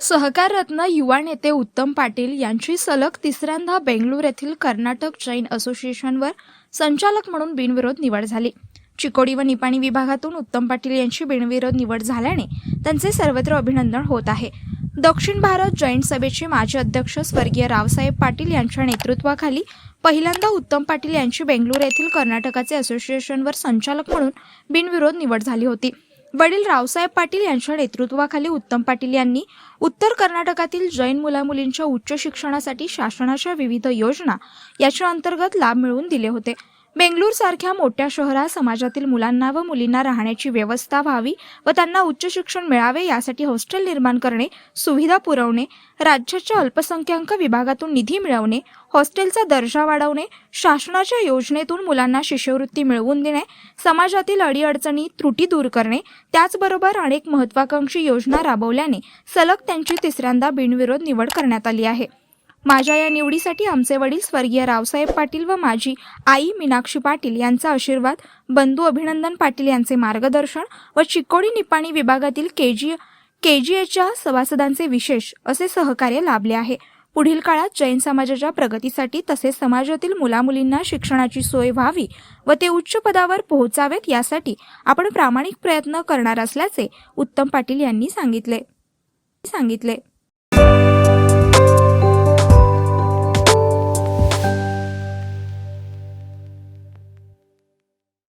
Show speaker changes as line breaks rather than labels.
सहकार रत्न युवा नेते उत्तम पाटील यांची सलग तिसऱ्यांदा बेंगलोर येथील कर्नाटक जैन असोसिएशनवर संचालक म्हणून बिनविरोध निवड झाली. चिकोडी व निपाणी विभागातून उत्तम पाटील यांची बिनविरोध निवड झाल्याने त्यांचे सर्वत्र अभिनंदन होत आहे. दक्षिण भारत जैन सभेचे माजी अध्यक्ष स्वर्गीय रावसाहेब पाटील यांच्या नेतृत्वाखाली पहिल्यांदा उत्तम पाटील यांची बेंगलोर येथील कर्नाटकाचे असोसिएशनवर संचालक म्हणून बिनविरोध निवड झाली होती. वडील रावसाहेब पाटील यांच्या नेतृत्वाखाली उत्तम पाटील यांनी उत्तर कर्नाटकातील जैन मुलामुलींच्या उच्च शिक्षणासाठी शासनाच्या विविध योजना याच्या अंतर्गत लाभ मिळवून दिले होते. बेंगलूरसारख्या मोठ्या शहरात समाजातील मुलांना व मुलींना राहण्याची व्यवस्था व्हावी व त्यांना उच्च शिक्षण मिळावे यासाठी हॉस्टेल निर्माण करणे सुविधा पुरवणे राज्याच्या अल्पसंख्याक विभागातून निधी मिळवणे हॉस्टेलचा दर्जा वाढवणे शासनाच्या योजनेतून मुलांना शिष्यवृत्ती मिळवून देणे समाजातील अडीअडचणी त्रुटी दूर करणे त्याचबरोबर अनेक महत्वाकांक्षी योजना राबवल्याने सलग त्यांची तिसऱ्यांदा बिनविरोध निवड करण्यात आली आहे. माझ्या या निवडीसाठी आमचे वडील स्वर्गीय रावसाहेब पाटील व माझी आई मीनाक्षी पाटील यांचा आशीर्वाद बंधू अभिनंदन पाटील यांचे मार्गदर्शन व चिकोडी निपाणी विभागातील के जी के जी एच्या सभासदांचे विशेष असे सहकार्य लाभले आहे. पुढील काळात जैन समाजाच्या प्रगतीसाठी तसेच समाजातील मुलामुलींना शिक्षणाची सोय व्हावी व ते उच्च पदावर पोहोचावेत यासाठी आपण प्रामाणिक प्रयत्न करणार असल्याचे उत्तम पाटील यांनी सांगितले. सांगितले.